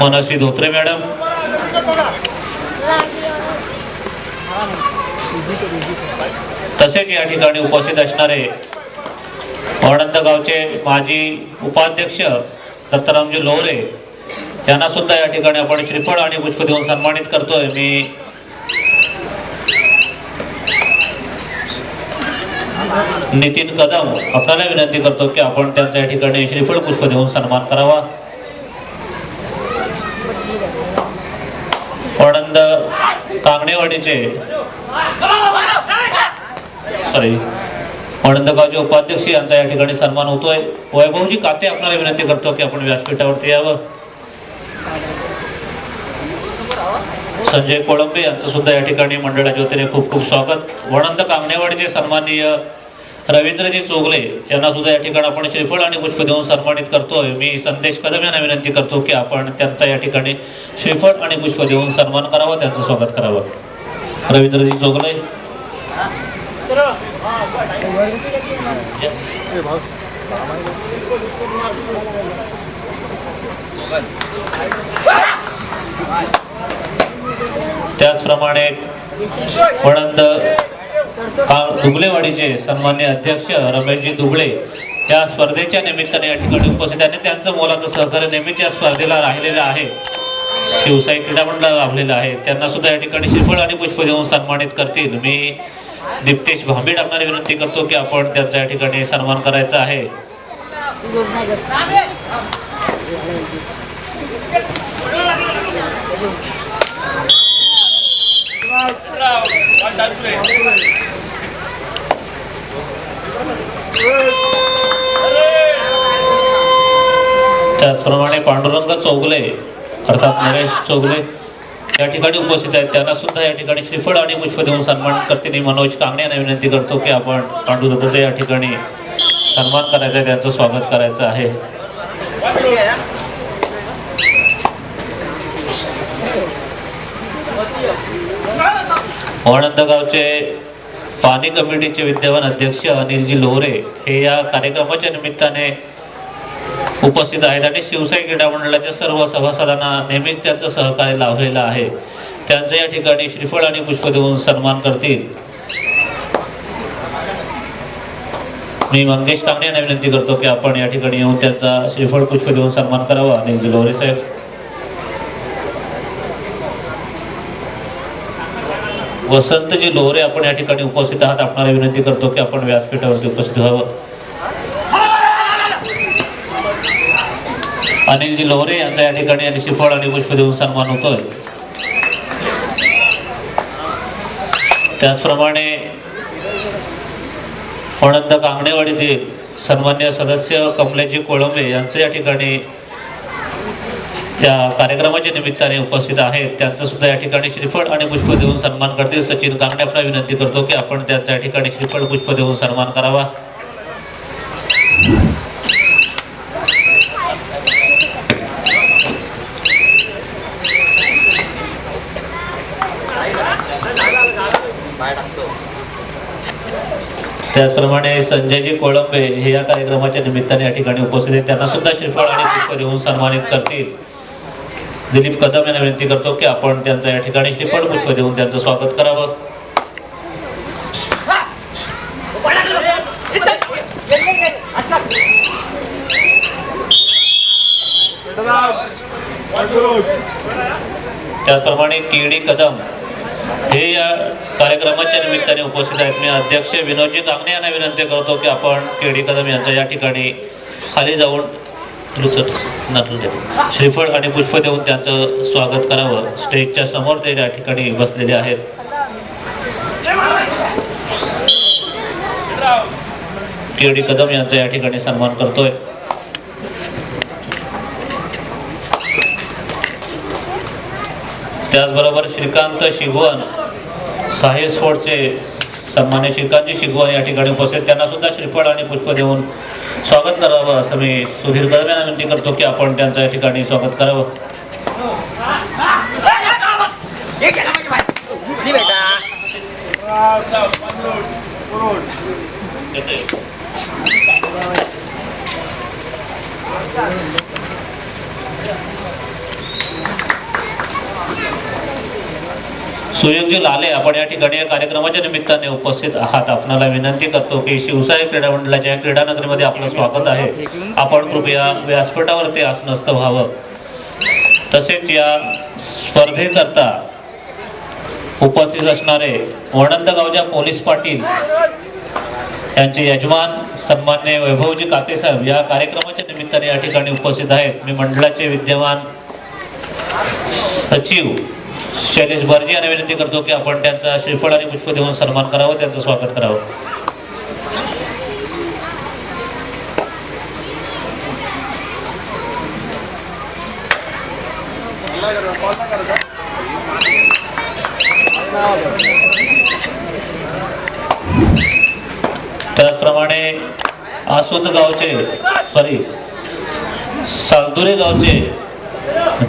मनस्वी Dhotre madam. तसेच या ठिकाणी उपस्थित असणारे वणंद गावचे माजी उपाध्यक्ष दत्तरामजी लोहरे यांना सुद्धा या ठिकाणी आपण श्रीफळ आणि पुष्प देऊन सन्मानित करतोय. मी नितीन कदम आपल्याला विनंती करतो की आपण त्यांचा या ठिकाणी श्रीफळ पुष्प देऊन सन्मान करावा वणंद कांगणेवाडीचे. सॉरी वणंदगावचे उपाध्यक्ष यांचा या ठिकाणी सन्मान होतोय. वैभवजी काते आपल्याला विनंती करतो की आपण व्यासपीठावरती यावं. संजय कोळंबे यांचं सुद्धा या ठिकाणी मंडळाच्या वतीने खूप खूप स्वागत. वणंद कांगणेवाडीचे सन्माननीय रवींद्रजी चोगले यांना सुद्धा या ठिकाणी आपण श्रीफळ आणि पुष्प देऊन सन्मानित करतोय. मी संदेश कदम यांना विनंती करतो की आपण त्यांचा या ठिकाणी श्रीफळ आणि पुष्प देऊन सन्मान करावा त्यांचं स्वागत करावं. रवींद्रजी चोगले. त्याचप्रमाणे वणंद का- दुबलेवाडीचे सन्मान्य अध्यक्ष रमेशजी दुबळे त्या स्पर्धेच्या निमित्ताने या ठिकाणी उपस्थित आणि त्यांचं मोलाचं सहकार्य नेहमीच या स्पर्धेला राहिलेलं आहे. शिवसाई क्रीडा मंडळ लाभलेलं आहे. त्यांना सुद्धा या ठिकाणी श्रीफळ आणि पुष्प देऊन सन्मानित करतील. मी दीप्तेश भांबीड टाकणारी विनंती करतो की आपण त्यांचा या ठिकाणी सन्मान करायचा आहे. त्याचप्रमाणे पांडुरंग चौगले अर्थात नरेश चौगले या ठिकाणी उपस्थित आहेत. त्यांना सुद्धा या ठिकाणी श्रीफळ आणि पुष्प देऊन सन्मान करते मनोज कांगणे यांना विनंती करतो की आपण पांडुरंगाचं या ठिकाणी सन्मान करायचा आहे त्यांचं स्वागत करायचं आहे. वणंद गावचे पाणी कमिटीचे विद्यमान अध्यक्ष अनिलजी लोहरे हे या कार्यक्रमाच्या निमित्ताने उपस्थित आहेत आणि शिवसाई क्रीडा मंडळाच्या सर्व सभासदांना नेहमीच त्यांचं सहकार्य लाभलेलं आहे. त्यांचं या ठिकाणी श्रीफळ आणि पुष्प देऊन सन्मान करतील. मी मंगेश कांगणे यांना विनंती करतो की आपण या ठिकाणी येऊन त्यांचा श्रीफळ पुष्प देऊन सन्मान करावा. अनिलजी लोहरे साहेब. वसंतजी लोहरे आपण या ठिकाणी उपस्थित आहात. आपणाला विनंती करतो की आपण व्यासपीठावरती उपस्थित व्हावं. अनिलजी लोहरे यांचा या ठिकाणी आणि शिफळ आणि पुष्प देऊन सन्मान होतोय. त्याचप्रमाणे फणंद कांगणेवाडीतील सन्मान्य सदस्य कमलेजी कोळंबे यांचं या ठिकाणी या कार्यक्रमाच्या निमित्ताने उपस्थित आहेत. त्यांचं सुद्धा या ठिकाणी श्रीफळ आणि पुष्प देऊन सन्मान करतील. सचिन कांगणे आपला विनंती करतो की आपण त्यांच्या ठिकाणी श्रीफळ पुष्प देऊन सन्मान करावा. त्याचप्रमाणे संजयजी कोळंबे हे या कार्यक्रमाच्या निमित्ताने या ठिकाणी उपस्थित आहेत. त्यांना सुद्धा श्रीफळ आणि पुष्प देऊन सन्मानित करतील. दिलीप कदम यांना विनंती करतो की आपण त्यांचं या ठिकाणी पुष्प देऊन त्यांचं स्वागत करावं. त्याचप्रमाणे केडी कदम हे या कार्यक्रमाच्या निमित्ताने उपस्थित आहेत. मी अध्यक्ष विनोदजी कांगणे यांना विनंती करतो की आपण केडी कदम यांच्या या ठिकाणी खाली जाऊन लुचत नाटू द्या. श्रीफळ आणि पुष्प देऊन त्यांचं स्वागत करावं. स्टेजच्या समोर ते या ठिकाणी बसलेले आहेत. केडी कदम यांचा या ठिकाणी सन्मान करतोय. त्याचबरोबर श्रीकांत शिगवण साहे स्पोर्टचे सन्मान्य श्रीकांतजी शिगवण या ठिकाणी उपस्थित. त्यांना सुद्धा श्रीफळ आणि पुष्प देऊन स्वागत करावं असं मी सुधीर दरम्यान विनंती करतो की आपण त्यांचं या ठिकाणी स्वागत करावं. हे सुयोगजी लाले आपण या ठिकाणी या कार्यक्रमाच्या निमित्ताने उपस्थित आहात. आपणाला विनंती करतो की शिवसाई क्रीडा मंडळाच्या या क्रीडा नगरीमध्ये आपलं स्वागत आहे. आपण कृपया व्यासपीठावरती आसनस्थ व्हावं. तसेच या स्पर्धेकरता उपस्थित असणारे वणंदगावच्या पोलीस पाटील यांचे यजमान सन्मान्य वैभवजी कातेसाहेब या कार्यक्रमाच्या निमित्ताने या ठिकाणी उपस्थित आहेत. मी मंडळाचे विद्यमान सचिव शैलेश बर्जे यांना विनंती करतो की आपण त्यांचा श्रीफळ आणि पुष्प देऊन सन्मान करावं त्यांचं स्वागत करावं. त्याचप्रमाणे आसोद गावचे सॉरी सालदुरे गावचे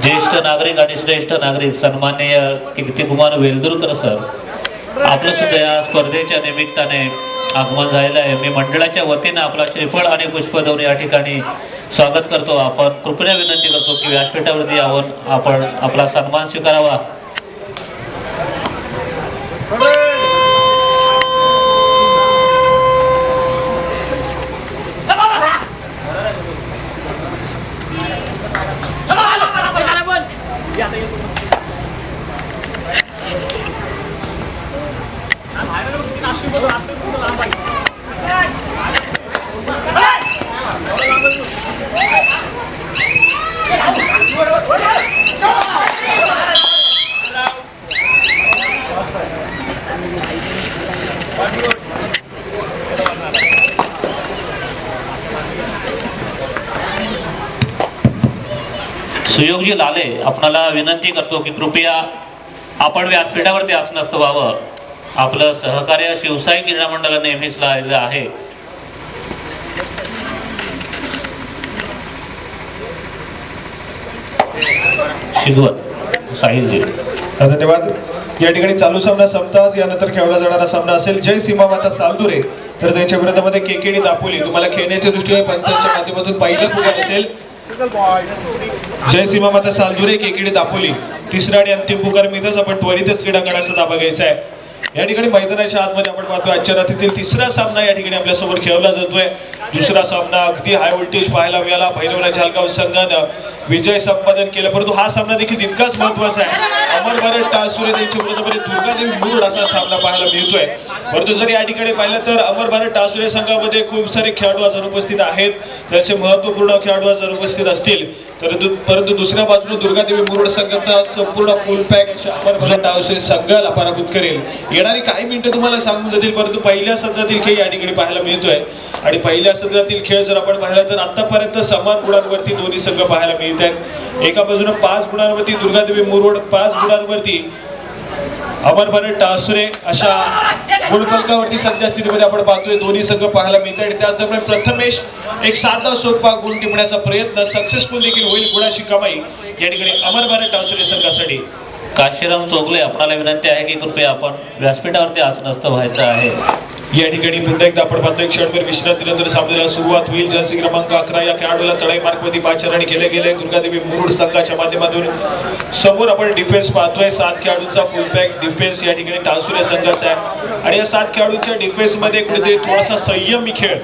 ज्येष्ठ नागरिक आणि श्रेष्ठ नागरिक सन्माननीय कीर्तिकुमार वेलदुरकर सर आपलं सुद्धा या स्पर्धेच्या निमित्ताने आगमन झालेलं आहे. मी मंडळाच्या वतीनं आपला श्रीफळ आणि पुष्प देऊन या ठिकाणी स्वागत करतो. आपण कृपया विनंती करतो की व्यासपीठावरती यावं. आपण आपला सन्मान स्वीकारावा. सुयोगजी लाले आपणाला विनंती करतो की कृपया आपण व्यासपीठावरती आसनस्थ व्हावं. आपलं सहकार्य शिवसाई क्रीडा मंडळ नेहमीच लावलेलं आहे. साहिलजी. धन्यवाद. या ठिकाणी चालू सामना संपताच यानंतर खेळला जाणारा सामना असेल जय सीमा माता सालदुरे. तर त्यांच्या विरोधामध्ये केकेडी दापोली. तुम्हाला खेळण्याच्या दृष्टीने पंचांच्या माध्यमातून पहिलं असेल? जय सीमा माता सालदुरे केकेडी दापोली तिसरा आणि अंतिम पुकार मिळतच आपण त्वरितच क्रीडांगणाचा ताबा घ्यायचा आहे. या ठिकाणी मैदानाच्या आतमध्ये आपण पाहतो आजच्या रात्रीतील तिसरा सामना या ठिकाणी आपल्यासमोर खेळला जातोय. दुसरा सामना अगदी हाय व्होल्टेज पाहायला मिळाला. भैरवला झालगाव संघानं विजय संपादन केलं. परंतु हा सामना देखील तितकाच महत्त्वाचा आहे. अमर भारत टासुरे त्यांच्या विरोधामध्ये दुर्गादेवी मुरुड असा सामना पाहायला मिळतोय. परंतु जर या ठिकाणी पाहिलं तर अमर भारत टासुरे संघामध्ये खूप सारे खेळाडू आज अनुपस्थित आहेत. त्याचे महत्त्वपूर्ण खेळाडू आज अनुपस्थित असतील. परंतु परंतु दुसऱ्या बाजूने दुर्गादेवी मुरुड संघाचा संपूर्ण फुल पॅक अमर भारत टासुरे संघाला पराभूत करेल. येणारी काही मिनिटं तुम्हाला सांगून जातील परंतु पहिल्या सत्रातील खेळ या ठिकाणी पाहायला मिळतोय. आणि पहिल्या सत्रातील खेळ जर आपण पाहिला तर आतापर्यंत समान गुणांवरती दोन्ही संघ पाहायला मिळत आहेत. एका बाजूने पाच गुणांवरती दुर्गादेवी मुरुड पाच गुणांवरती अमर भारत टासुरे अशा गुणफलकावरती सध्या स्थितीमध्ये आपण पाहतोय. दोन्ही संघ पाहायला मिळत आणि त्याच प्रथमेश एक साधा सोपा गुण टिपण्याचा प्रयत्न सक्सेसफुल देखील होईल गुणाची कमाई? या ठिकाणी अमर भारत टासुरे संघासाठी. काशीराम चोगले आपणाला विनंती आहे की कृपया आपण व्यासपीठावरती आसनस्थ व्हायचं आहे. या ठिकाणी पुन्हा एकदा आपण पाहतोय क्षणभर विश्रांतीनंतर सामन्याला सुरुवात होईल. जर्सी क्रमांक अकरा या खेळाडूला चढाई मार्गमध्ये पाचारण केले गेले दुर्गादेवी मुरुड संघाच्या माध्यमातून समोर आपण डिफेन्स पाहतोय. सात खेळाडूंचा फुलपॅक डिफेन्स या ठिकाणी टासुरे संघाचा आहे. आणि या सात खेळाडूंच्या डिफेन्समध्ये कुठेतरी थोडासा संयमी खेळ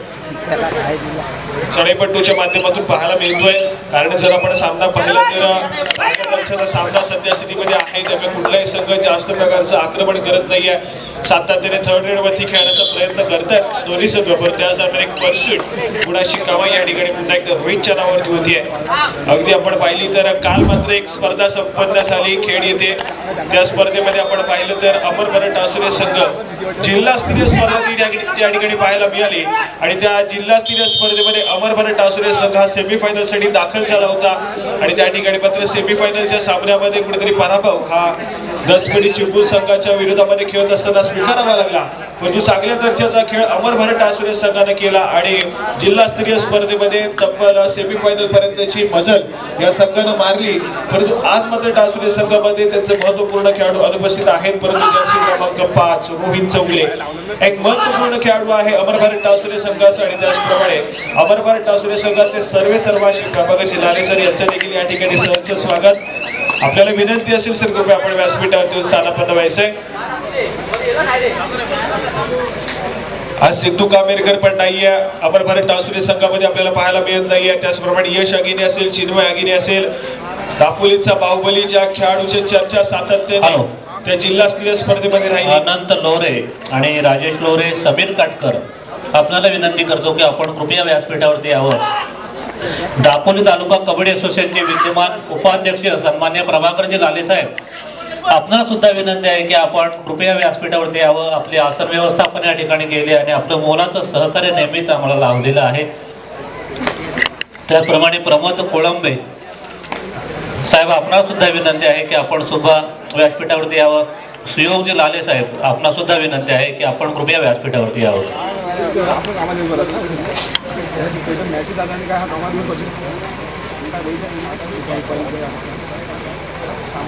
चढाईपट्टूच्या माध्यमातून पाहायला मिळतोय. कारण जर आपण सामना पाहिला तर सामना सध्या स्थितीमध्ये आहे. त्यामुळे कुठलाही संघ जास्त प्रकारचं आक्रमण करत नाही आहे सातत्याने थर्ड रेडवरती खेळण्याचा प्रयत्न करतात दोन्ही संघ पण त्याच दरम्यान एक परस्यूट गुणाशी कामाई या ठिकाणी पुन्हा एकदा रोहितच्या नावावरती होतीये अगदी आपण पाहिली तर काल मात्र एक स्पर्धा संपन्न झाली. खेळ येते त्या स्पर्धेमध्ये आपण पाहिलं तर अमर भरत टासुरे संघ जिल्हास्तरीय स्पर्धा ती त्या- ठिकाणी पाहायला मिळाली. आणि त्या जिल्हास्तरीय स्पर्धेमध्ये अमर भरत टासुरे संघ हा सेमीफायनलसाठी दाखल झाला होता. आणि त्या ठिकाणी मात्र सेमीफायनलच्या सामन्यामध्ये कुठेतरी पराभव हा दसपडी चिपळूण संघाच्या विरोधामध्ये खेळत असताना स्वीकारावा लागला. परंतु चांगल्या दर्जाचा खेळ अमर भरत टासुरे संघाने केला आणि जिल्हास्तरीय स्पर्धेमध्ये तब्बल सेमीफायनल पर्यंतची मजल या संघानं मारली. परंतु आज मात्र टासुरे संघामध्ये त्यांचे महत्त्वपूर्ण खेळाडू अनुपस्थित आहेत. परंतु जर्सी क्रमांक पाच रोहित चौगले. एक महत्त्वपूर्ण खेळाडू आहे अमर भारत टासुरे संघाचा आणि त्याचप्रमाणे अमर भारत टासुरे संघाचे सर्वे सर्वाशी प्रभाकरची लाले सर यांचं देखील या ठिकाणी सहर्ष स्वागत. आपल्याला विनंती असेल सर कृपया आपण व्यासपीठावरती स्थानापन्न व्हायचंय. आज सिद्धू कामेरकर पण नाहीये. अमर भारत टासुरी संघामध्ये आपल्याला पाहायला मिळत नाहीये. त्याचप्रमाणे यश अगिने असेल चिन्मय अगिने असेल दापोलीचा बाहुबलीच्या खेळाडूची चर्चा. सातत्याने त्या जिल्हास्तरीय स्पर्धेमध्ये राहिली. अनंत लोरे आणि राजेश लोरे समीर काटकर. आपल्याला विनंती करतो की आपण कृपया व्यासपीठावरती यावं. दापोली तालुका कबड्डी असोसिएशनचे विद्यमान उपाध्यक्ष सन्मान्य प्रभाकरजी लाले साहेब. आपणाला सुद्धा विनंती आहे की आपण कृपया व्यासपीठावरती यावं. आपली आसन व्यवस्थापन या ठिकाणी केली आणि आपलं मोलाचं सहकार्य नेहमीच आम्हाला लावलेलं आहे. त्याचप्रमाणे प्रमोद कोळंबे साहेब आपणाला सुद्धा विनंती आहे की आपण सुद्धा व्यासपीठावरती यावं. सुयोगजी लाले साहेब आपणा सुद्धा विनंती आहे की आपण कृपया व्यासपीठावरती यावं पाचशे केले गेले तिसरी रेड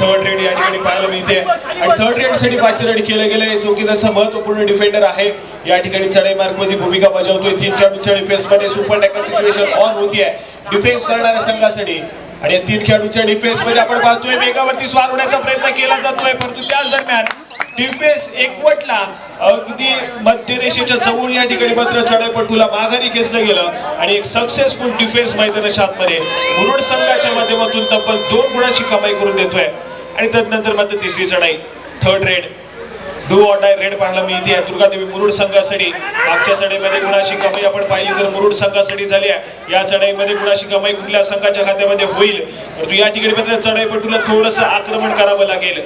थर्ड रेड या ठिकाणी पाहायला मिळते आणि थर्ड रेडसाठी जो की त्याचा महत्त्वपूर्ण डिफेंडर आहे या ठिकाणी चढाई मार्गमध्ये भूमिका बजावतोय तीन खेळाडूंच्या डिफेन्समध्ये सुपर टॅकल सिच्युएशन ऑन होतीये डिफेन्स करणाऱ्या संघासाठी. आणि या तीन खेळाडूंच्या डिफेन्समध्ये आपण पाहतोय. मेगावरती स्वार होण्याचा प्रयत्न केला जातोय. परंतु त्याच दरम्यान डिफेन्स एकवटला अगदी मध्यरेषेच्या जवळ या ठिकाणी मात्र चढाईपटूला माघारी खेचलं गेलं. आणि एक सक्सेसफुल डिफेन्स मैदानाच्या आतमध्ये मुरुड संघाच्या माध्यमातून तब्बल दोन गुणांची कमाई करून देतोय. आणि त्यानंतर मात्र तिसरी चढाई. Third raid do or die raid पाहायला मिळते दुर्गादेवी मुरुड संघासाठी मागच्या चढाईमध्ये गुणाची कमाई आपण पाहिली तर मुरुड संघासाठी झाली आहे. या चढाईमध्ये गुणाची कमाई कुठल्या संघाच्या खात्यामध्ये होईल? परंतु या ठिकाणी मात्र चढाईपटूला थोडंसं आक्रमण करावं लागेल.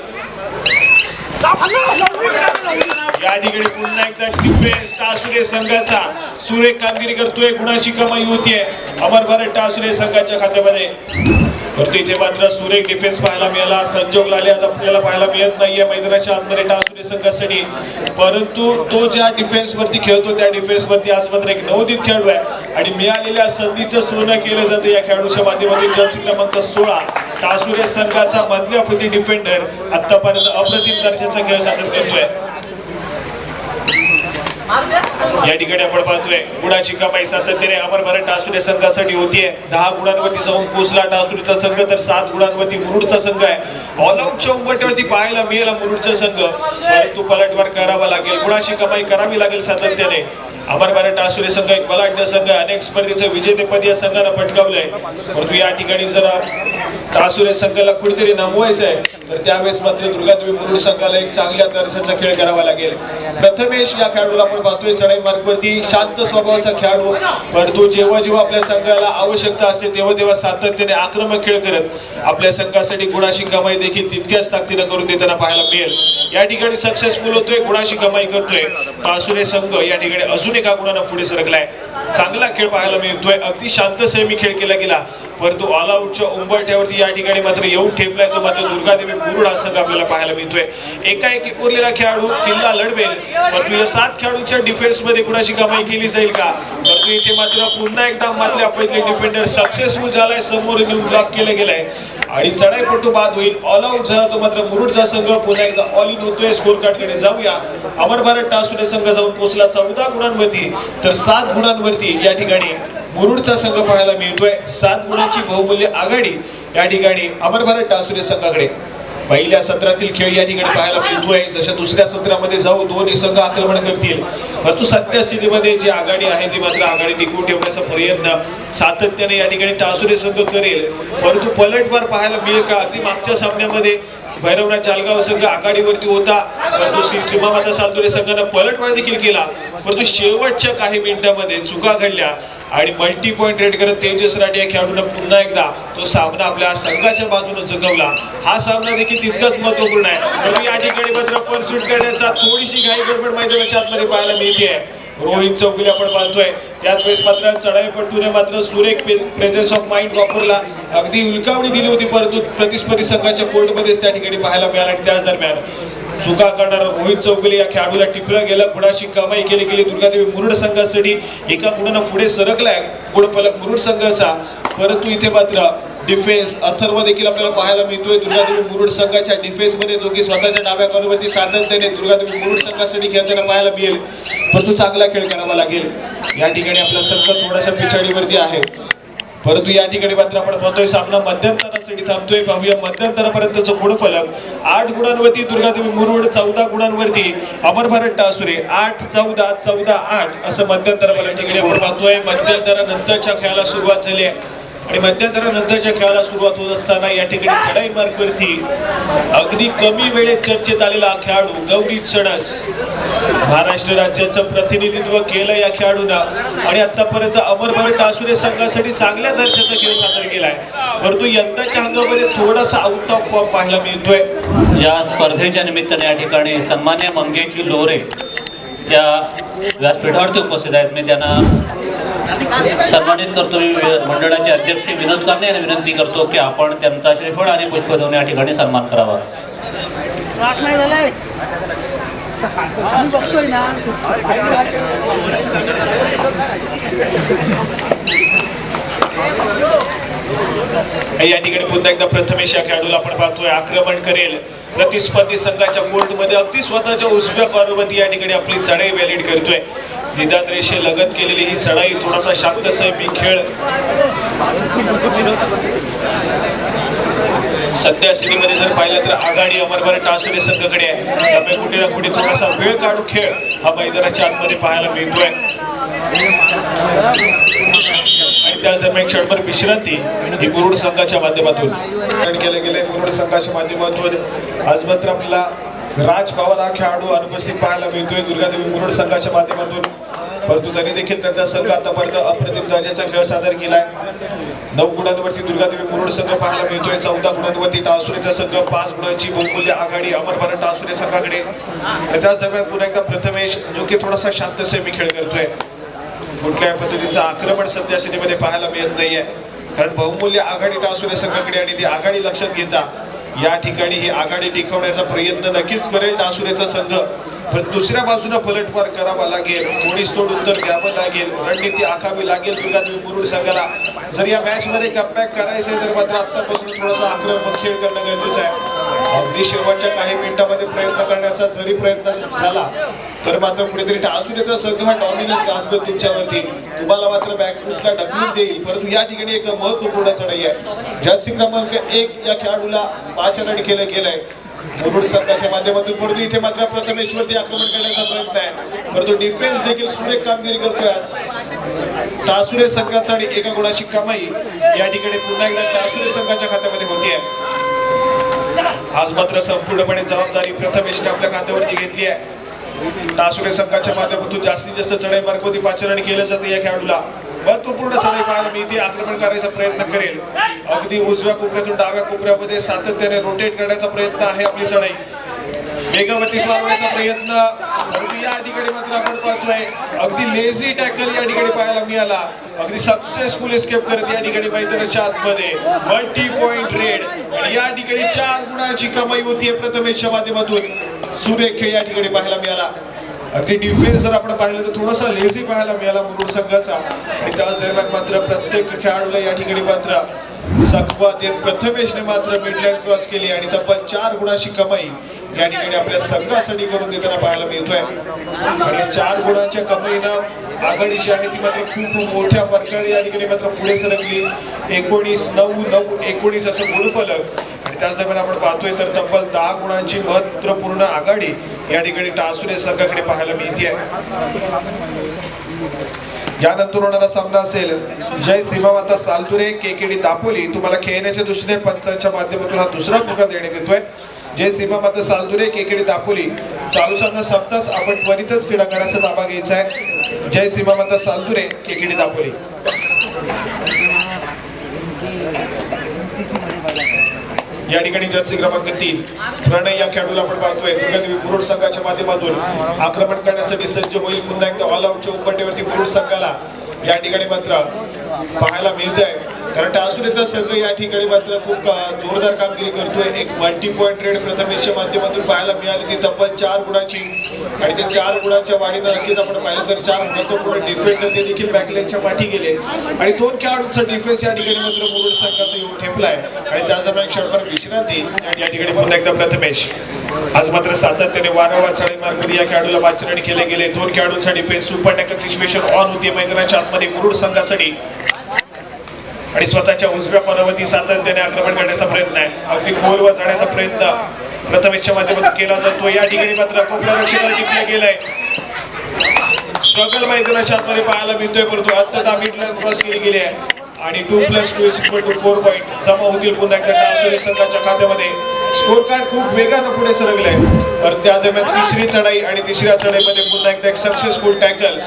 या ठिकाणी पुन्हा एकदा डिफेन्स टासुरे संघाचा सुरेख कामगिरी करतोय. गुणाची कमाई होतीये? अमर भारत टासुरे संघाच्या खात्यामध्ये. परंतु इथे मात्र सुरेख डिफेन्स पाहायला मिळाला. संजोग लाले आता आपल्याला पाहायला मिळत नाहीये मैदानाच्या आतमध्ये टासुरे संघासाठी. परंतु तो ज्या डिफेन्स वरती खेळतो त्या डिफेन्स वरती आज मात्र एक नवोदित खेळाडू आहे. आणि मिळालेल्या संधीचं सोनं केलं जातं या खेळाडूच्या माध्यमातून जर्सी क्रमांक सोळा. सासुरे संघाचा मधल्या फुटी डिफेंडर आतापर्यंत अप्रतिम दर्जाचा खेळ सादर करतोय. या ठिकाणी आपण पाहतोय गुणाची कमाई सातत्याने अमर भारत टासुरे संघासाठी होतीये. दहा गुणांवरती जाऊन पोहोचला टासुरीचा संघ तर सात गुणांवरती मुरुडचा संघ आहे. ऑल आउटच्या पाहायला मिळेल मुरुडचा संघ. परंतु पलटवार करावा लागेल. गुणाची कमाई करावी लागेल सातत्याने. अमर भारत टासुरे संघ एक बलाढ्य संघ आहे. अनेक स्पर्धेचं विजेतेपद या संघानं पटकावलंय. परंतु या ठिकाणी जरा टासुरे संघाला कुठेतरी नमवायचं आहे तर त्यावेळेस मात्र दुर्गादेवी मुरुड संघाला एक चांगल्या दर्जाचा खेळ करावा लागेल. प्रथमेश या खेळाडूला आपण पाहतोय चढाई मार्गवरती शांत स्वभावाचा खेळाडू. परंतु जेव्हा जेव्हा आपल्या संघाला आवश्यकता असते तेव्हा तेव्हा सातत्याने आक्रमक खेळ करत आपल्या संघासाठी गुणाशी कमाई देखील तितक्याच ताकदीनं करून देताना पाहायला मिळेल. या ठिकाणी सक्सेसफुल होतोय गुणाशी कमाई करतोय. टासुरे संघ या ठिकाणी अजून अजून एका गुणानं पुढे सरकलाय. चांगला खेळ पाहायला मिळतोय. अगदी शांत संयमी खेळ केला गेला. परंतु ऑल आऊटच्या उंबरठ्यावरती या ठिकाणी मात्र येऊन ठेपलाय तो मात्र दुर्गादेवी मुरुड हा संघ आपल्याला पाहायला मिळतोय. एकाएकी उरलेला खेळाडू किल्ला लढवेल. परंतु या सात खेळाडूंच्या डिफेन्समध्ये कुणाची कमाई केली जाईल का? परंतु इथे मात्र पुन्हा एकदा मधल्या पहिले डिफेंडर सक्सेसफुल झालाय. समोर येऊन ब्लॉक केलं गेलंय. आणि चढाईपटू बाद होईल. ऑल आउट झाला तो मात्र मुरुडचा संघ. पुन्हा एकदा ऑल इन होतोय. स्कोर कार्डकडे जाऊया. अमर भारत टासुरे संघ जाऊन पोहोचला चौदा गुणांवरती. तर सात गुणांवरती या ठिकाणी मुरुडचा संघ पाहायला मिळतोय. सात गुणांची बहुमूल्य आघाडी या ठिकाणी अमर भारत टासुरे संघाकडे. पहिल्या सत्रातील खेळ या ठिकाणी पाहायला मिळतोय जशा दुसऱ्या सत्रामध्ये जाऊ दोन्ही संघ आक्रमण करतील. परंतु सद्यस्थितीमध्ये जी आघाडी आहे ती मात्र आघाडी टिकवून ठेवण्याचा प्रयत्न सातत्याने या ठिकाणी टासुरे संघ करेल. परंतु पलटवार पाहायला मिळेल का? अगदी मागच्या सामन्यामध्ये भैरवराज जालगाव संघ आघाडीवरती होता. परंतु श्री श्रीमामाता संघानं पलटवार देखील केला. परंतु शेवटच्या काही मिनिटांमध्ये चुका घडल्या आणि मल्टी पॉईंट रेड करत तेजस राठी या खेळाडूनं पुन्हा एकदा तो सामना आपल्या संघाच्या बाजूने जगवला. हा सामना देखील तितकाच महत्त्वपूर्ण आहे. या ठिकाणी मात्र परसूट करण्याचा थोडीशी घाई गडबड मैदानाच्या आतमध्ये पाहायला मिळते. रोहित चौकली आपण पाहतोय. त्याच वेळेस मात्र चढाईपटूने मात्र सुरेख प्रेझेन्स ऑफ माइंड वापरला. अगदी उलकावणी दिली होती परंतु प्रतिस्पर्धी संघाच्या कोर्टमध्येच त्या ठिकाणी पाहायला मिळाला आणि त्याच दरम्यान चुका करणारा रोहित चौकली या खेळाडूला टिपलं गेलं. गुणाची कमाई केली गेली. दुर्गादेवी मुरुड संघासाठी एका गुणानं पुढे सरकलाय. गुणफलक मुरुड संघाचा. परंतु इथे मात्र डिफेन्स अथर्व देखील आपल्याला पाहायला मिळतोय. दुर्गादेवी मुरुड संघाच्या डिफेन्समध्ये दोघी दोघे स्वतःच्या डाव्या कॉलवरती सातत्याने दुर्गादेवी मुरुड संघासाठी खेळताना पाहायला मिळेल. परंतु चांगला खेळ करावा लागेल. या ठिकाणी आपला संघ थोडासा पिछाडीवरती आहे. परंतु या ठिकाणी मात्र आपण पाहतोय सामना मध्यंतरासाठी थांबतोय. पाहूया मध्यंतरापर्यंतचं गुण फलक आठ गुणांवरती दुर्गादेवी मुरुड चौदा गुणांवरती अमर भारत टासुरे. आठ चौदा चौदा आठ असं मध्यंतरापर्यंत ठिकाणी आपण पाहतोय मध्यंतरानंतरच्या खेळाला सुरुवात झाली आहे. आणि मध्यंतरानंतरच्या खेळाला सुरुवात होत असताना या ठिकाणी चढाई मार्गवरती अगदी कमी वेळेत चर्चेत आलेला खेळाडू गौरी चणस. महाराष्ट्र राज्याचं प्रतिनिधित्व केलं या खेळाडूनं. आणि आतापर्यंत अमर भारत आसुरे संघासाठी चांगल्या दर्जाचा खेळ सादर केलाय. परंतु यंदाच्या हंगामध्ये थोडासा आउट ऑफ फॉर्म पाहायला मिळतोय. या स्पर्धेच्या निमित्ताने या ठिकाणी सन्मान्य मंगेशजी लोरे या व्यासपीठावरती उपस्थित आहेत. मी त्यांना सन्मानित करतो मी मंडळाचे अध्यक्ष विनोद कांबळे यांना विनंती करतो की आपण त्यांचा श्रीफळ आणि पुष्प देऊन या ठिकाणी सन्मान करावा. बघतोय ना या ठिकाणी पुन्हा एकदा प्रथमेश या खेळाडूला आपण पाहतोय. आक्रमण करेल प्रतिस्पर्धी संघाच्या कोर्टमध्ये अगदी स्वतःच्या उजव्या कॉर्नरवरती या ठिकाणी आपली चढाई व्हॅलिड करतोय. निदान लगत केलेली ही चढाई थोडासा शांत सैमी खेळ. सध्या स्थितीमध्ये जर पाहिलं तर आघाडी अमरभर टासुरे संघाकडे आहे. त्यामुळे कुठे ना कुठे थोडासा वेळ काढून खेळ हा मैदानाच्या आतमध्ये पाहायला मिळतोय. आणि त्याच दरम्यान क्षणभर विश्रांती ही मुरुड संघाच्या माध्यमातून. कारण केले गेले मुरुड संघाच्या माध्यमातून आजमात्र आपल्याला राज पवार हा खेळाडू अनुपस्थित पाहायला मिळतोय. दुर्गादेवी मुरुड संघाच्या माध्यमातून. परंतु तरी देखील त्यांचा संघ आतापर्यंत अप्रतिम दर्जाचा खेळ सादर केलाय. नऊ गुणांवरती दुर्गादेवी मुरुड संघ पाहायला मिळतोय. चौदा गुणांवरती टासुरेचा संघ पाच गुणांची बहुमूल्य आघाडी अमर भारत टासुरे संघाकडे. त्याच दरम्यान पुन्हा एकदा प्रथमेश जो की थोडासा शांत सेमी खेळ करतोय. कुठल्याही पद्धतीचं आक्रमण सध्या स्थितीमध्ये पाहायला मिळत नाहीये. कारण बहुमूल्य आघाडी टासुरे संघाकडे आणि ती आघाडी लक्षात घेता या ठिकाणी ही आघाडी टिकवण्याचा प्रयत्न नक्कीच करेल टासुरेचा संघ. पण दुसऱ्या बाजूने पलटवार करावा लागेल. थोडीच तोड उत्तर द्यावं लागेल. रणनीती आखावी लागेल दुर्गादेवी मुरुड संघाला. जर या मॅच मध्ये कमबॅक करायचंय तर मात्र आतापासून थोडासा आक्रमक खेळ करणं गरजेचं आहे. अगदी शेवटच्या काही मिनिटांमध्ये प्रयत्न करण्याचा जरी प्रयत्न झाला तर मात्र कुठेतरी टासुरेचा संघ हा डॉमिनन्स असतो तुमच्यावरती. तुम्हाला मात्र बॅकफुटला ढकलून देईल. परंतु या ठिकाणी एक महत्त्वपूर्ण चढाई आहे. जर्सी क्रमांक एक या खेळाडूला पाच रन केलं गेलंय मुरुड संघाच्या माध्यमातून परंतु इथे मात्र प्रथमेशवरती आक्रमण करण्याचा प्रयत्न आहे. परंतु डिफेन्स देखील सुरेख कामगिरी करतोय आज. टासुरे संघाचा आणि एका गुणाची कमाई या ठिकाणी पुन्हा एकदा टासुरे संघाच्या खात्यामध्ये होती आहे आज मात्र संपूर्णपणे जबाबदारी प्रथमेशने आपल्या खात्यावरती घेतली आहे. टासुरे संघाच्या माध्यमातून जास्तीत जास्त चढाई मार्गवती पाचरण केलं जातं या खेळाडूला. महत्त्वपूर्ण चढाई पाहायला ते आक्रमण करायचा प्रयत्न करेल. अगदी उजव्या कोपऱ्यातून डाव्या कोपऱ्यामध्ये सातत्याने रोटेट करण्याचा प्रयत्न आहे आपली चढाई. वेगवती मारण्याचा प्रयत्न अगदी या ठिकाणी मात्र आपण पाहतोय. अगदी लेझी टॅकल या ठिकाणी पाहायला मिळाला. अगदी सक्सेसफुल एस्केप करत या ठिकाणी मैदानाच्या आतमध्ये. मल्टी पॉइंट रेड आणि या ठिकाणी चार गुणांची कमाई होतीये प्रथमेशच्या माध्यमातून. सुरेख खेळ या ठिकाणी पाहायला मिळाला. अगदी डिफेन्स जर आपण पाहिलं तर थोडासा लेझी पाहायला मिळाला मुरुड संघाचा. आणि त्याच दरम्यान मात्र प्रत्येक खेळाडूला या ठिकाणी मात्र सकवा देत प्रथमेशने मात्र मिडलाईन क्रॉस केली. आणि तब्बल चार गुणाची कमाई या ठिकाणी आपल्या संघासाठी करून देताना पाहायला मिळतोय. आणि चार गुणांच्या कमाईनं आघाडी जी आहे ती मात्र खूप खूप मोठ्या फरकाने या ठिकाणी मात्र पुढे सरकली. एकोणीस नऊ नऊ एकोणीस असं गुणफलक. आणि त्याच दरम्यान आपण पाहतोय तर तब्बल दहा गुणांची महत्त्वपूर्ण आघाडी या ठिकाणी टासुरे संघाकडे पाहायला मिळते यानंतर होणारा सामना असेल. जय सीमामाता सालतुरे केकेडी दापोली. तुम्हाला खेळण्याच्या दृष्टीने पंचांच्या माध्यमातून हा दुसरा प्रकार देण्यात येतोय. जय सीमाबद्ध सालदुरे केकेडी दापोली. चालू सामना सप्तास आपण त्वरितच क्रीडांगणाचा ताबा घ्यायचा आहे. जय सीमाबद्ध सालदुरे केकेडी दापोली. या ठिकाणी जर्सी क्रमांक तीन. प्रणय या खेळाडूला आपण पाहतोय. दुर्गादेवी मुरुड संघाच्या माध्यमातून आक्रमण करण्यासाठी सज्ज होईल. पुन्हा एकदा ऑल आउटच्या उंबरठ्यावरती मुरुड संघाला या ठिकाणी मात्र पाहायला मिळत आहे कारण टासुरेचा संघ या ठिकाणी मात्र खूप जोरदार कामगिरी करतोय. एक मल्टी पॉईंट रेड प्रथमेशच्या माध्यमातून पाहायला मिळाली. ती तब्बल चार गुणाची आणि ते चार गुणाच्या वाढीनं नक्कीच आपण पाहिलं तर चार महत्त्वपूर्ण डिफेंडर ते देखील बॅकलेनच्या पाठी गेले. आणि दोन खेळाडूंचा डिफेन्स या ठिकाणी मात्र मुरुड संघाचा येऊन ठेपलाय आणि त्याचा क्षणभर विश्रांती आणि या ठिकाणी पुन्हा एकदा प्रथमेश. आज मात्र सातत्याने वारंवार चढाई मार्गमध्ये या खेळाडूला वाचरण केले गेले. दोन खेळाडूंचा defence super tackle situation on होती. मैदानाच्या आतमध्ये मुरुड संघासाठी आणि स्वतःच्या उजव्या परावती सातत्याने आक्रमण करण्याचा प्रयत्न आहे. अगदी खोलवर जाण्याचा प्रयत्न प्रथमेशच्या माध्यमातून केला जातो. या ठिकाणी मात्र कोपरा रक्षकाला गेलाय. स्ट्रगल मैदानाच्या आतमध्ये पाहायला मिळतोय परंतु आता मिड क्रॉस केली गेली आहे. आणि two plus two is equal to four point जमा होतील पुन्हा एकदा संघाच्या खात्यामध्ये. स्कोर कार्ड खूप वेगानं पुढे सरकलंय. तर त्या दरम्यान तिसरी चढाई आणि तिसऱ्या चढाईमध्ये पुन्हा एकदा एक सक्सेसफुल टॅकल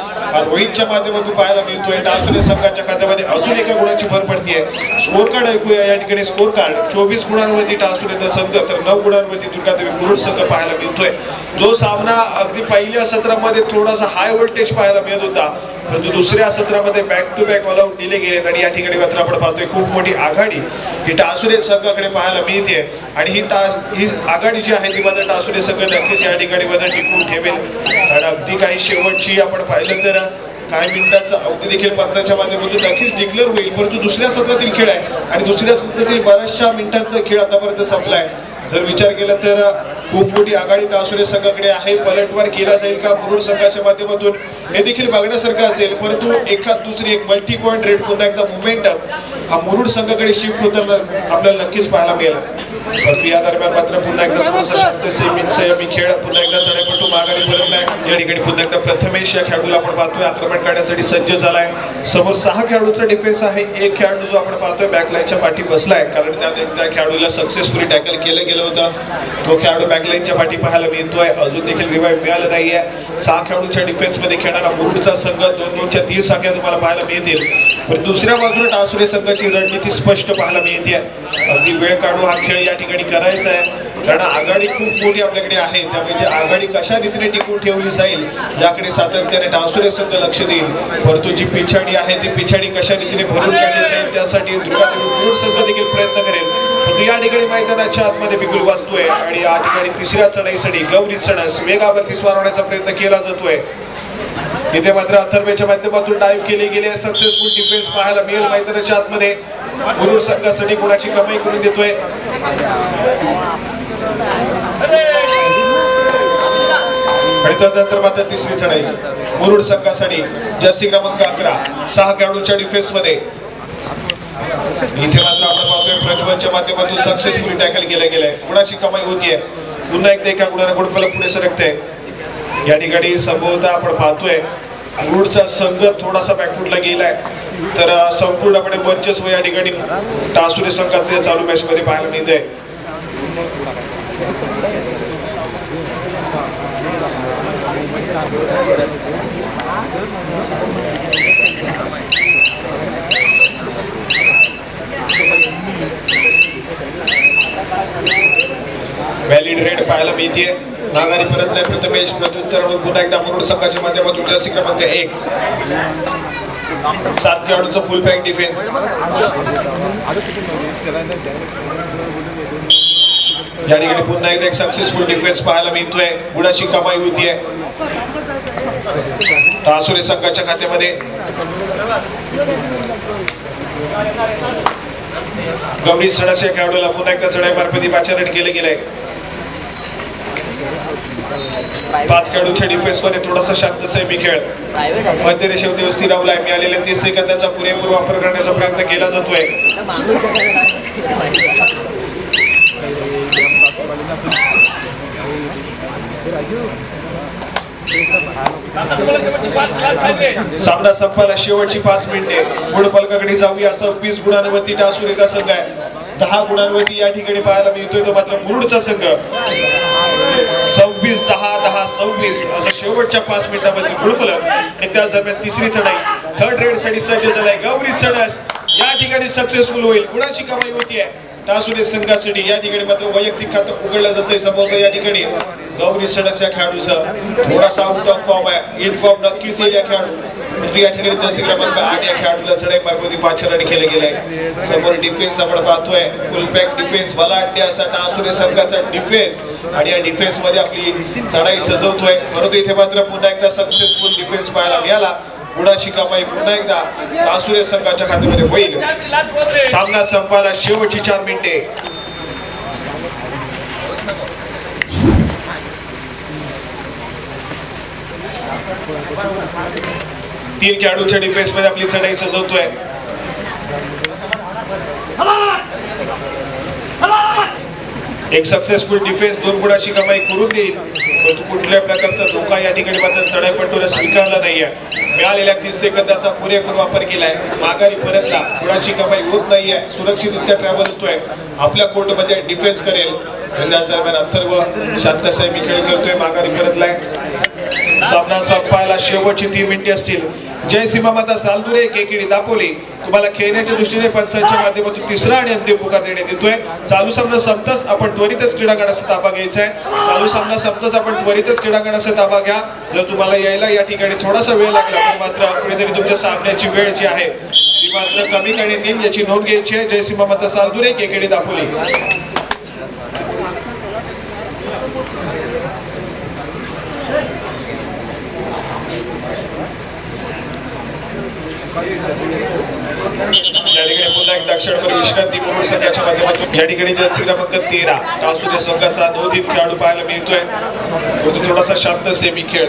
रोहितच्या माध्यमातून पाहायला मिळतोय. टासुरे संघाच्या खात्यामध्ये अजून एका गुणाची भर पडतीये. स्कोर कार्ड ऐकूया. या ठिकाणी स्कोर कार्ड चोवीस गुणांवरती टासुरेचा संघ तर नऊ गुणांवरती दुर्गादेवी मुरुड संघ पाहायला मिळतोय. जो सामना अगदी पहिल्या सत्रामध्ये थोडासा हाय व्होल्टेज पाहायला मिळत होता. परंतु दुसऱ्या सत्रामध्ये back to back all out दिले गेलेत आणि या ठिकाणी मात्र आपण पाहतोय खूप मोठी आघाडी. ही टासुरे संघाकडे पाहायला मिळते आणि ही टास ही आघाडी जी आहे ती मात्र टासुरे संघ नक्कीच या ठिकाणी मात्र टिकून ठेवेल. आणि अगदी काही शेवटची आपण पाहिलं तर काही मिनिटांचा अवधी देखील पंचाच्या माध्यमातून नक्कीच डिक्लेअर होईल परंतु दुसऱ्या सत्रातील खेळ आहे. आणि दुसऱ्या सत्रातील बऱ्याचशा मिनिटांचा खेळ आतापर्यंत संपलाय. जर विचार केला तर खूप मोठी आघाडी टासुरे संघाकडे आहे. पलटवार केला जाईल का? मुरुड संघाच्या माध्यमातून हे देखील बघण्यासारखं असेल. परंतु एखाद दुसरी एक मल्टी पॉइंट रेट पुन्हा एकदा मोमेंटम हा मुरुड संघाकडे शिफ्ट होताना आपल्याला नक्कीच पाहायला मिळेल. परंतु या दरम्यान मात्र पुन्हा एकदा थोडासा शांत सेमिंग संयमी खेळ. पुन्हा एकदा चढाईपटू माघारी परतलाय या ठिकाणी पुन्हा एकदा प्रथमेश या खेळाडूला आपण पाहतोय. आक्रमण करण्यासाठी सज्ज झालाय. समोर सहा खेळाडूचा डिफेन्स आहे. एक खेळाडू जो आपण पाहतोय बॅकलाईनच्या पाठी बसलाय. कारण त्या त्या खेळाडूला सक्सेसफुली टॅकल केलं गेलं होतं. तो खेळाडू बॅकलाईनच्या पाठी पाहायला मिळतोय. अजून देखील रिवाईव्ह मिळालं नाहीये. सहा खेळाडूच्या डिफेन्समध्ये खेळणारा मुरुडचा संघ दोन दोनच्या तीन संख्या तुम्हाला पाहायला मिळतील. पण दुसऱ्या बाजूला टासुरे संघाची रणनीती स्पष्ट पाहायला मिळते अगदी वेळ काढून हा खेळ या ठिकाणी करायचं आहे. कारण आघाडी खूप मोठी आपल्याकडे आहे. त्यामुळे आघाडी कशा रीतीने टिकून ठेवली जाईल याकडे सातत्याने टासुरे संघ लक्ष देईल. परंतु जी पिछाडी आहे ती पिछाडी कशा रीतीने भरून काढली जाईल त्यासाठी संघ देखील प्रयत्न करेल. परंतु या ठिकाणी मैदानाच्या आतमध्ये बिगुल वाचतोय आणि या ठिकाणी तिसऱ्या चढाईसाठी गौरी चढस वेगावरती स्वारवण्याचा प्रयत्न केला जातोय. इथे मात्र अथर्वेच्या माध्यमातून डाईव्ह केली गेली सक्सेसफुल डिफेन्स पाहायला मिळेल मैदानाच्या आतमध्ये. पुरुष संघासाठी कुणाची कमाई करून देतोय? नंतर मात्र तिसरी चढाई मुरुड संघासाठी जर्सी क्रमांक अकरा सहा खेळाडूंच्या डिफेन्समध्ये इथे मात्र आपण पाहतोय प्रज्वलच्या माध्यमातून सक्सेसफुली टॅकल केलं गेलंय. कुणाची कमाई होतीये? पुन्हा एकदा एका गुणाने गुणफलक पुढे सरकते या ठिकाणी संभवतः आपण पाहतोय गुडचा संघ थोडासा बॅकफुटला गेलाय. तर संपूर्णपणे वर्चस्व या ठिकाणी. टासुरे संघाचे चालू मॅच मध्ये पाहायला मिळते व्हॅलिड रेट पाहायला मिळते नागारी परतलाय प्रथमेश प्रत्युत्तर पुन्हा एकदा मुरुड संघाच्या माध्यमातून जर्सी क्रमांक एक. सात खेळाडूंचा फुल बॅक डिफेन्स या ठिकाणी पुन्हा एकदा एक सक्सेसफुल डिफेन्स पाहायला मिळतोय. गुडाची कमाई होतीये. टासुरे संघाच्या खात्यामध्ये. गौरी सडस या खेळाडूला पुन्हा एकदा चढाई मार्फती पाचारण केलं गेलंय. पाच खेळाडूच्या डिफेन्समध्ये थोडासा शांत संयमी खेळ. मध्य रेषेवरती स्थिरावलाय मिळालेल्या तीस सेकंदाचा पुरेपूर वापर करण्याचा प्रयत्न केला जातोय. सामना संपायला शेवटची पाच मिनिटे. गुण फलकाकडे जाऊया. सव्वीस गुणांवरती टासुरेचा संघ आहे. दहा गुणांवरती या ठिकाणी पाहायला मिळतोय तो मात्र मुरुडचा संघ. सव्वीस दहा दहा सव्वीस असं शेवटच्या पाच मिनिटांमध्ये गुणफलक. आणि त्याच दरम्यान तिसरी चढाई. थर्ड रेडसाठी सज्ज झालाय गौरी चढस. या ठिकाणी सक्सेसफुल होईल. कुणाची कमाई होतीये. टासुरे संघासाठी या ठिकाणी मात्र वैयक्तिक खातं उघडलं जातंय समोर या ठिकाणी. गौरी सडस या खेळाडूचा. थोडासा आउट ऑफ फॉर्म आहे. इन फॉर्म नक्कीच येईल या खेळाडू. या ठिकाणी जर्सी क्रमांक आठ या खेळाडूला चढाई मार्गवती पाचशे केले गेले आहे समोर डिफेन्स आपण पाहतोय. फुल पॅक डिफेन्स बलाढ्य असा टासुरे संघाचा डिफेन्स आणि या डिफेन्समध्ये आपली चढाई सजवतोय. परंतु इथे मात्र पुन्हा एकदा सक्सेसफुल डिफेन्स पाहायला मिळाला. गुणाची कमाई पुन्हा एकदा टासुरे संघाच्या खात्यामध्ये होईल. सामना संपायला शेवटची चार मिनिटे. तीन खेळाडूंच्या डिफेन्समध्ये आपली चढाई सजवतोय. एक सक्सेसफुल डिफेन्स दोन गुणाची कमाई करून देईल. परंतु कुठल्या प्रकारचा धोका या ठिकाणी मात्र चढाईपटूला स्वीकारला नाहीये मिळालेल्या तीस सेकंदाचा पुरेपूर वापर केलाय. माघारी परतला गुणाची कमाई होत नाहीये सुरक्षितरित्या ट्रॅव्हल होतोय. आपल्या कोर्टमध्ये डिफेन्स करेल. विद्यासाहेबांना अथर्व शांतासाहेब मी खेळ करतोय माघारी परतलाय. सामना संपायला शेवटची तीन मिनिटे असतील. जय सीमा माता सालदुरे केकिडी दापोली. तुम्हाला खेळण्याच्या दृष्टीने पंचांच्या माध्यमातून तिसरा आणि अंतिम पुकार देण्यात येतोय. चालू सामना संपताच आपण त्वरितच क्रीडांगणाचा ताबा घ्यायचा आहे. चालू सामना संपताच आपण त्वरितच क्रीडांगणाचा ताबा घ्या. जर तुम्हाला यायला या ठिकाणी थोडासा वेळ लागला तर मात्र कुठेतरी तुमच्या सामन्याची वेळ जी आहे ती मात्र कमी करण्यात येईल याची नोंद घ्यायची आहे. जय सीमा माता सालदुरे केकिडी दापोली. या ठिकाणी पुन्हा एकदा क्षणभर विश्रांती म्हणून संघाच्या माध्यमातून या ठिकाणी जर्सी क्रमांक तेरा टासुदे संघाचा नोंदीत खेळाडू पाहायला मिळतोय. तो थोडासा शांत सेमी खेळ.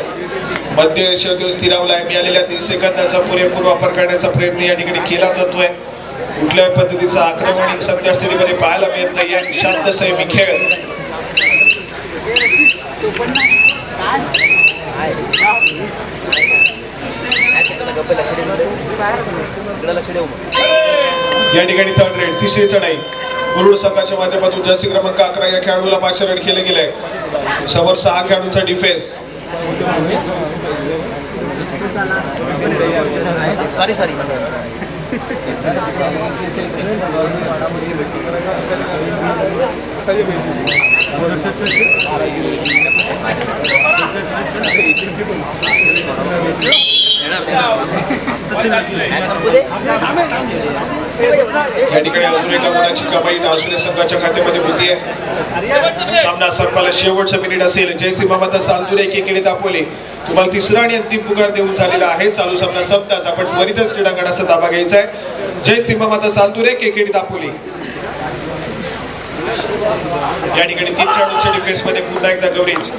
मध्य रेषेवरील स्थिरावलाय मिळालेल्या तीस सेकंदाचा पुरेपूर वापर करण्याचा प्रयत्न या ठिकाणी केला जातोय. कुठल्याही पद्धतीचा आक्रमण सध्या स्थितीमध्ये पाहायला मिळत नाहीये शांत सेमी खेळ. या ठिकाणी थर्ड रेड तिसरी चढाई. मुरुड संघाच्या माध्यमातून जर्सी क्रमांक अकरा या खेळाडूला पाचशे रन केले गेले समोर सहा खेळाडूंचा डिफेन्स सॉरी सॉरी या ठिकाणी अजून एका गुणाची कमाई नासुरे संघाच्या खात्यामध्ये होतीये. सामना संपाला शेवटचं मिनिट असेल. जयसिंह माता सालदुरे एकीकडे दाखवले. तुम्हाला तिसरा आणि अंतिम पुकार देऊन झालेला आहे. चालू सामना संपताच आपण त्वरितच क्रीडांगणाचा ताबा घ्यायचा आहे. जय सिंह माता सालदुरे केकेडी दापोली या ठिकाणी तीन खेळाडूंच्या डिफेन्समध्ये पुन्हा एकदा कव्हरेज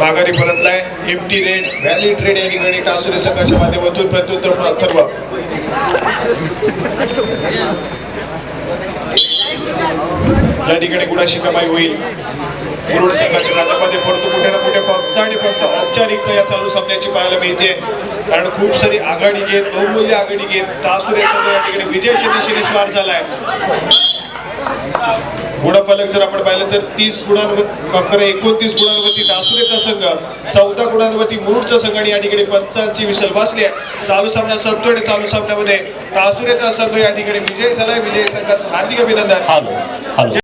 माघारी परतलाय. एमटी रेड व्हॅली ट्रेड या ठिकाणी टासुरे संघाच्या माध्यमातून प्रत्युत्तर म्हणून अथर्व. या ठिकाणी गुणाशी कमाई होईल? पूर्ण संघाच्या नाटकामध्ये पडतो कुठे ना कुठे फक्त आणि फक्त औपचारिक या चालू सामन्याची पाहायला मिळते. कारण खूप सारी आघाडी घेत बहुमूल्य आघाडी घेत तासुरे संघ या ठिकाणी विजयाच्या दिशेने स्वार झालाय. गुणफलक जर आपण पाहिलं तर तीस गुणांवर एकोणतीस गुणांवरती दासुरेचा संघ चौदा गुणांवरती मुरुडचा संघ आणि या ठिकाणी पंचांची विसल बसली आहे. चालू सामना संपतो आणि चालू सामन्यामध्ये दासुरेचा संघ या ठिकाणी विजय झालाय. विजय संघाचं हार्दिक अभिनंदन.